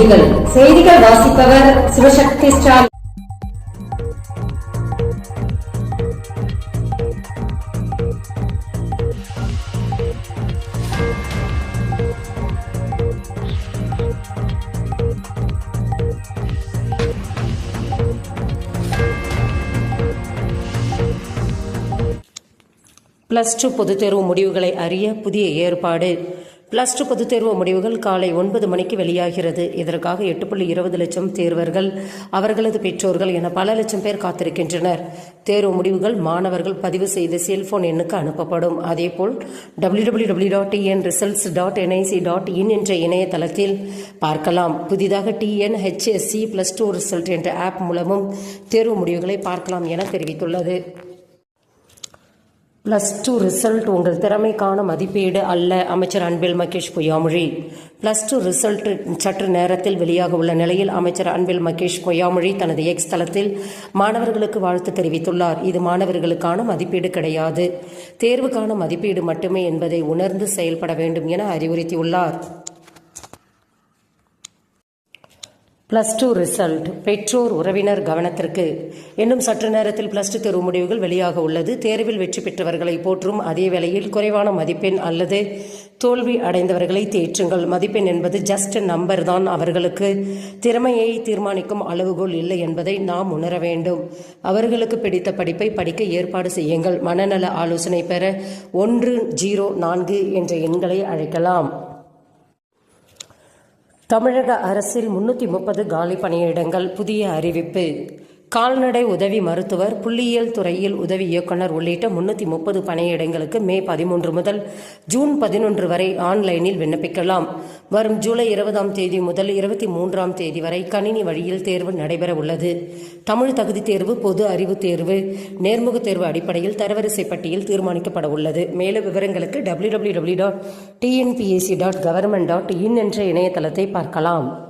செய்திகள். செய்திகள் வாசிப்பவர் சிவசக்தி ஸ்டாலின் பிளஸ் டூ பொதுத் தேர்வு முடிவுகளை அறிய புதிய ஏற்பாடு. பிளஸ் டூ பொதுத் தேர்வு முடிவுகள் காலை ஒன்பது மணிக்கு வெளியாகிறது. இதற்காக எட்டு புள்ளி இருபது லட்சம் தேர்வர்கள் அவர்களது பெற்றோர்கள் என பல லட்சம் பேர் காத்திருக்கின்றனர். தேர்வு முடிவுகள் மாணவர்கள் பதிவு செய்த செல்போன் எண்ணுக்கு அனுப்பப்படும். அதேபோல் W W W dot TN results dot NIC dot in என்ற இணையதளத்தில் பார்க்கலாம் புதிதாக டிஎன்ஹெச்எஸ்சி பிளஸ் டூ ரிசல்ட் என்ற ஆப் மூலமும் தேர்வு முடிவுகளை பார்க்கலாம் என தெரிவித்துள்ளது. பிளஸ் டூ ரிசல்ட் உங்கள் திறமைக்கான மதிப்பீடு அல்ல அமைச்சர் Anbil Mahesh Poyyamozhi. Plus two result சற்று நேரத்தில் வெளியாக உள்ள நிலையில் அமைச்சர் அன்பில் மகேஷ் பொய்யாமொழி தனது எக்ஸ் தளத்தில் மாணவர்களுக்கு வாழ்த்து தெரிவித்துள்ளார். இது மாணவர்களுக்கான மதிப்பீடு கிடையாது. தேர்வுக்கான மதிப்பீடு மட்டுமே என்பதை உணர்ந்து செயல்பட வேண்டும் என அறிவுறுத்தியுள்ளார். பிளஸ் டூ ரிசல்ட் பெற்றோர் உறவினர் கவனத்திற்கு. இன்னும் சற்று நேரத்தில் பிளஸ் டூ தேர்வு முடிவுகள் வெளியாக உள்ளது. தேர்வில் வெற்றி பெற்றவர்களை போற்றும் அதே வேளையில் குறைவான மதிப்பெண் அல்லது தோல்வி அடைந்தவர்களை தேற்றுங்கள். மதிப்பெண் என்பது ஜஸ்ட் நம்பர் தான். அவர்களுக்கு திறமையை தீர்மானிக்கும் அளவுகோல் இல்லை என்பதை நாம் உணர வேண்டும். அவர்களுக்கு பிடித்த படிப்பை படிக்க ஏற்பாடு செய்யுங்கள். மனநல ஆலோசனை பெற ஒன்று ஜீரோ நான்கு என்ற எண்களை அழைக்கலாம். தமிழக அரசில் முன்னூற்றி முப்பது காலி பணியிடங்கள் புதிய அறிவிப்பு. கால்நடை உதவி மருத்துவர் புள்ளியியல் துறையில் உதவி இயக்குனர் உள்ளிட்ட முன்னூற்றி முப்பது பணியிடங்களுக்கு மே பதிமூன்று முதல் ஜூன் பதினொன்று வரை ஆன்லைனில் விண்ணப்பிக்கலாம். வரும் ஜூலை இருபதாம் தேதி முதல் இருபத்தி மூன்றாம் தேதி வரை கணினி வழியில் தேர்வு நடைபெற உள்ளது. தமிழ் தகுதி தேர்வு பொது அறிவு தேர்வு நேர்முக தேர்வு அடிப்படையில் தரவரிசை பட்டியல் தீர்மானிக்கப்பட உள்ளது. மேலும் விவரங்களுக்கு W W W dot TNPSC dot government dot in என்ற இணையதளத்தை பார்க்கலாம்.